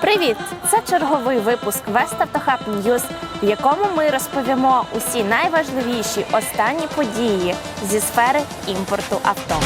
Привіт! Це черговий випуск West Автохаб News, в якому ми розповімо усі найважливіші останні події зі сфери імпорту авто.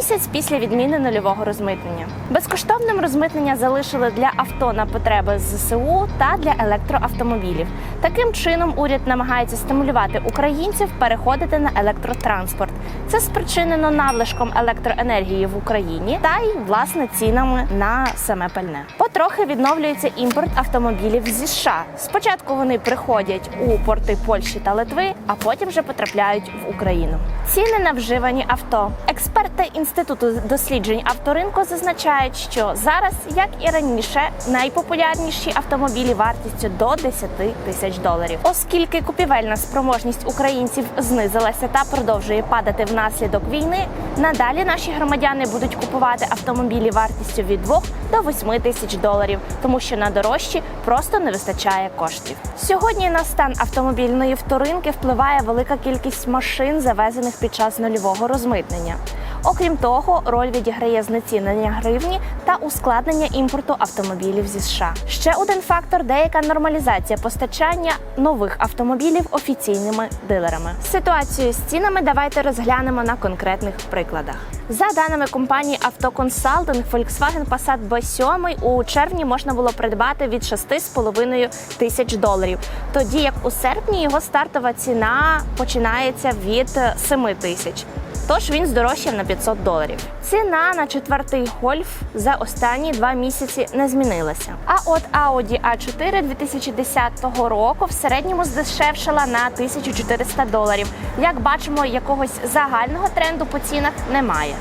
Місяць після відміни нульового розмитнення. Безкоштовним розмитнення залишили для авто на потреби ЗСУ та для електроавтомобілів. Таким чином уряд намагається стимулювати українців переходити на електротранспорт. Це спричинено навлишком електроенергії в Україні та й власне цінами на саме пальне. Потрохи відновлюється імпорт автомобілів зі США. Спочатку вони приходять у порти Польщі та Литви, а потім вже потрапляють в Україну. Ціни на вживані авто. Експерти інституту досліджень авторинку зазначають, що зараз, як і раніше, найпопулярніші автомобілі вартістю до 10 тисяч доларів, оскільки купівельна спроможність українців знизилася та продовжує падати внаслідок війни. Надалі наші громадяни будуть купувати автомобілі вартістю від 2 до 8 тисяч доларів, тому що на дорожчі просто не вистачає коштів. Сьогодні на стан автомобільної вторинки впливає велика кількість машин, завезених під час нульового розмитнення. Окрім того, роль відіграє знецінення гривні та ускладнення імпорту автомобілів зі США. Ще один фактор деяка нормалізація постачання нових автомобілів офіційними дилерами. Ситуацію з цінами давайте розглянемо на конкретних прикладах. За даними компанії Автоконсалтинг, Volkswagen Passat B7 у червні можна було придбати від 6,5 тисяч доларів, тоді як у серпні його стартова ціна починається від 7 тисяч. Тож він здорожчав на 500 доларів. Ціна на четвертий гольф за останні два місяці не змінилася. А от Audi A4 2010 року в середньому здешевшала на 1400 доларів. Як бачимо, якогось загального тренду по цінах немає.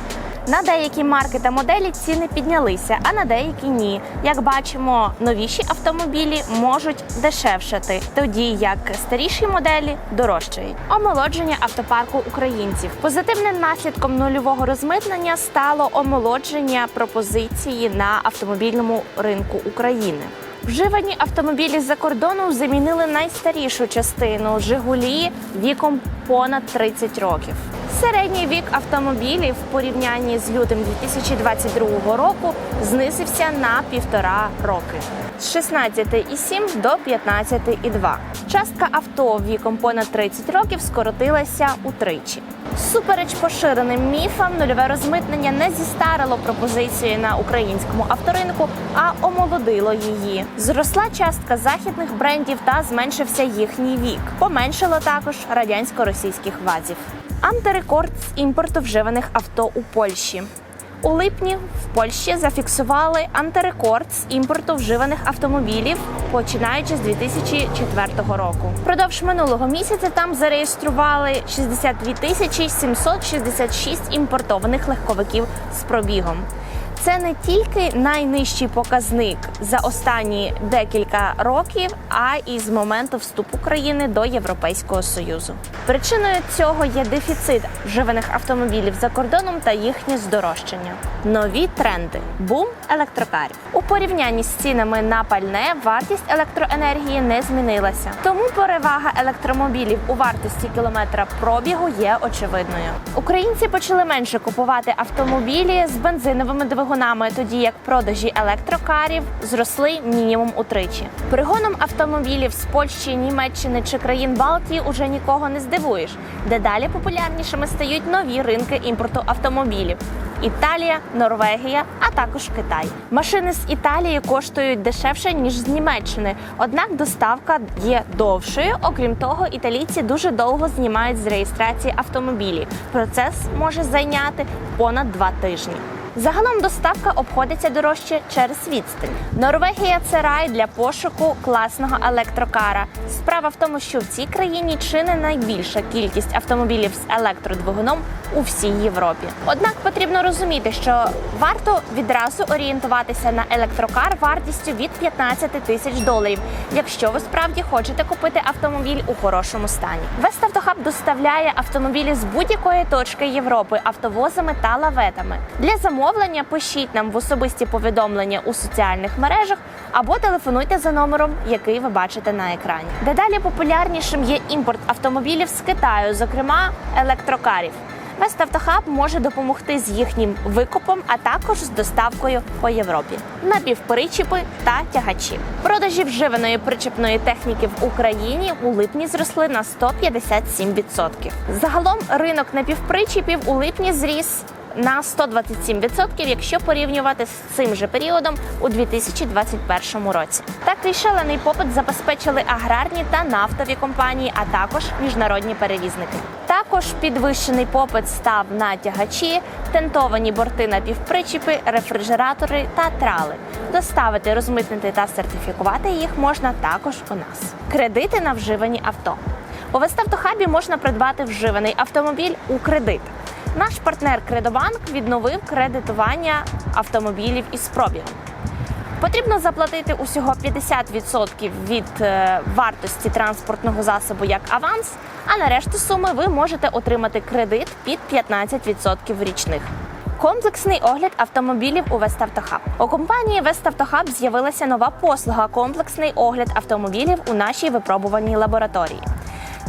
На деякі марки та моделі ціни піднялися, а на деякі ні. Як бачимо, новіші автомобілі можуть дешевшати, тоді як старіші моделі дорожчають. Омолодження автопарку українців. Позитивним наслідком нульового розмитнення стало омолодження пропозиції на автомобільному ринку України. Вживані автомобілі з-за кордону замінили найстарішу частину Жигулі віком понад 30 років. Середній вік автомобілів в порівнянні з лютим 2022 року знизився на півтора роки з 16,7 до 15,2. Частка авто віком понад 30 років скоротилася утричі. Супереч поширеним міфам, нульове розмитнення не зістарило пропозиції на українському авторинку, а омолодило її. Зросла частка західних брендів та зменшився їхній вік. Поменшило також радянсько-російських вазів. Антирекорд з імпорту вживаних авто у Польщі. У липні в Польщі зафіксували антирекорд з імпорту вживаних автомобілів, починаючи з 2004 року. Продовж минулого місяця там зареєстрували 62 тисячі 766 імпортованих легковиків з пробігом. Це не тільки найнижчий показник за останні декілька років, а і з моменту вступу країни до Європейського союзу. Причиною цього є дефіцит вживаних автомобілів за кордоном та їхнє здорожчання. Нові тренди бум електрокарів у порівнянні з цінами на пальне вартість електроенергії не змінилася. Тому перевага електромобілів у вартості кілометра пробігу є очевидною. Українці почали менше купувати автомобілі з бензиновими двигунами, тоді як продажі електрокарів зросли мінімум утричі. Пригоном автомобілів з Польщі, Німеччини чи країн Балтії уже нікого не здивуєш. Дедалі популярнішими стають нові ринки імпорту автомобілів. Італія, Норвегія, а також Китай. Машини з Італії коштують дешевше ніж з Німеччини, однак доставка є довшою. Окрім того, італійці дуже довго знімають з реєстрації автомобілі. Процес може зайняти понад два тижні. Загалом доставка обходиться дорожче через відстань. Норвегія це рай для пошуку класного електрокара. Справа в тому, що в цій країні чи не найбільша кількість автомобілів з електродвигуном у всій Європі. Однак потрібно розуміти, що варто відразу орієнтуватися на електрокар вартістю від 15 тисяч доларів, якщо ви справді хочете купити автомобіль у хорошому стані. Веставтохаб доставляє автомобілі з будь-якої точки Європи автовозами та лаветами. Для замовлення замовлення, пишіть нам в особисті повідомлення у соціальних мережах або телефонуйте за номером, який ви бачите на екрані. Дедалі популярнішим є імпорт автомобілів з Китаю, зокрема електрокарів. Веставтохаб може допомогти з їхнім викупом, а також з доставкою по Європі. Напівпричіпи та тягачі. Продажі вживаної причепної техніки в Україні у липні зросли на 157%. Загалом ринок напівпричепів у липні зріс на 127%, якщо порівнювати з цим же періодом у 2021 році. Такий шалений попит забезпечили аграрні та нафтові компанії, а також міжнародні перевізники. Також підвищений попит став на тягачі, тентовані борти напівпричіпи, рефрижератори та трали. Доставити, розмитнити та сертифікувати їх можна також у нас. Кредити на вживані авто. У Веставтохабі можна придбати вживаний автомобіль у кредит. Наш партнер Кредобанк відновив кредитування автомобілів із пробігом. Потрібно заплатити усього 50% від е, вартості транспортного засобу як аванс, а на решту суми ви можете отримати кредит під 15% річних. Комплексний огляд автомобілів у Веставтохаб. У компанії Веставтохаб з'явилася нова послуга комплексний огляд автомобілів у нашій випробувальній лабораторії.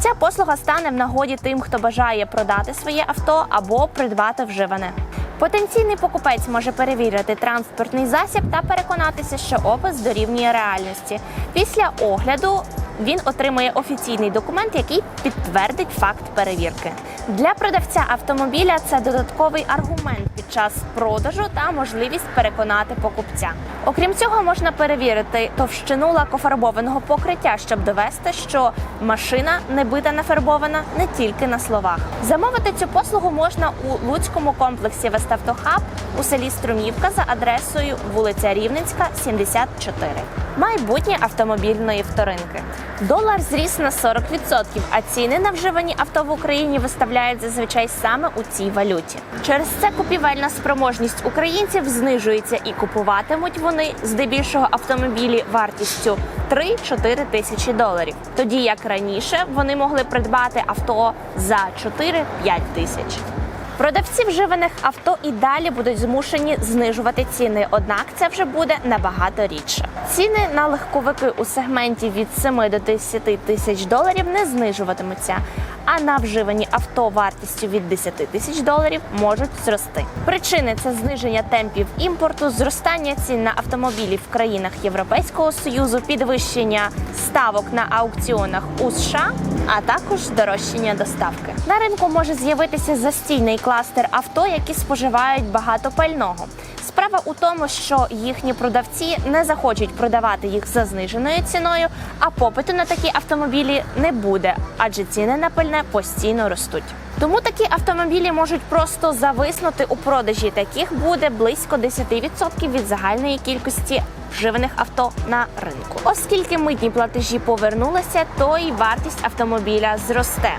Ця послуга стане в нагоді тим, хто бажає продати своє авто або придбати вживане. Потенційний покупець може перевірити транспортний засіб та переконатися, що опис дорівнює реальності. Після огляду він отримує офіційний документ, який підтвердить факт перевірки. Для продавця автомобіля це додатковий аргумент під час продажу та можливість переконати покупця. Окрім цього, можна перевірити товщину лакофарбованого покриття, щоб довести, що машина не бита нафарбована не тільки на словах. Замовити цю послугу можна у Луцькому комплексі Веставтохаб у селі Струмівка за адресою вулиця Рівненська, 74. Майбутнє автомобільної вторинки. Долар зріс на 40%, а ціни на вживані авто в Україні виставляють зазвичай саме у цій валюті. Через це купівельна спроможність українців знижується і купуватимуть вони здебільшого автомобілі вартістю 3-4 тисячі доларів. Тоді як раніше вони могли придбати авто за 4-5 тисяч. Продавці вживаних авто і далі будуть змушені знижувати ціни, однак це вже буде набагато рідше. Ціни на легковики у сегменті від 7 до 10 тисяч доларів не знижуватимуться, а на вживані авто вартістю від 10 тисяч доларів можуть зрости. Причини це зниження темпів імпорту, зростання цін на автомобілі в країнах Європейського союзу, підвищення ставок на аукціонах у США, а також здорожчання доставки. На ринку може з'явитися застійний кластер авто, які споживають багато пального. Справа у тому, що їхні продавці не захочуть продавати їх за зниженою ціною, а попиту на такі автомобілі не буде, адже ціни на пальне постійно ростуть. Тому такі автомобілі можуть просто зависнути у продажі. Таких буде близько 10% від загальної кількості вживаних авто на ринку. Оскільки митні платежі повернулися, то і вартість автомобіля зросте.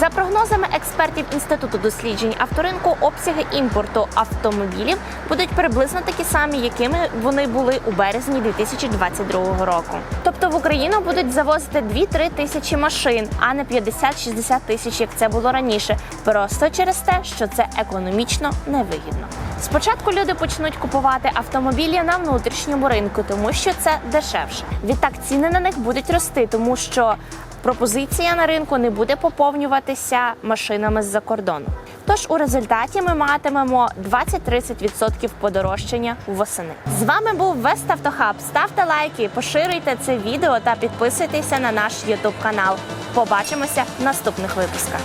За прогнозами експертів інституту досліджень авторинку, обсяги імпорту автомобілів будуть приблизно такі самі, якими вони були у березні 2022 року. Тобто в Україну будуть завозити 2-3 тисячі машин, а не 50-60 тисяч, як це було раніше, просто через те, що це економічно невигідно. Спочатку люди почнуть купувати автомобілі на внутрішньому ринку, тому що це дешевше. Відтак ціни на них будуть рости, тому що пропозиція на ринку не буде поповнюватися машинами з-за кордону. Тож у результаті ми матимемо 20-30% подорожчання восени. З вами був Веставтохаб. Ставте лайки, поширюйте це відео та підписуйтеся на наш YouTube канал. Побачимося в наступних випусках.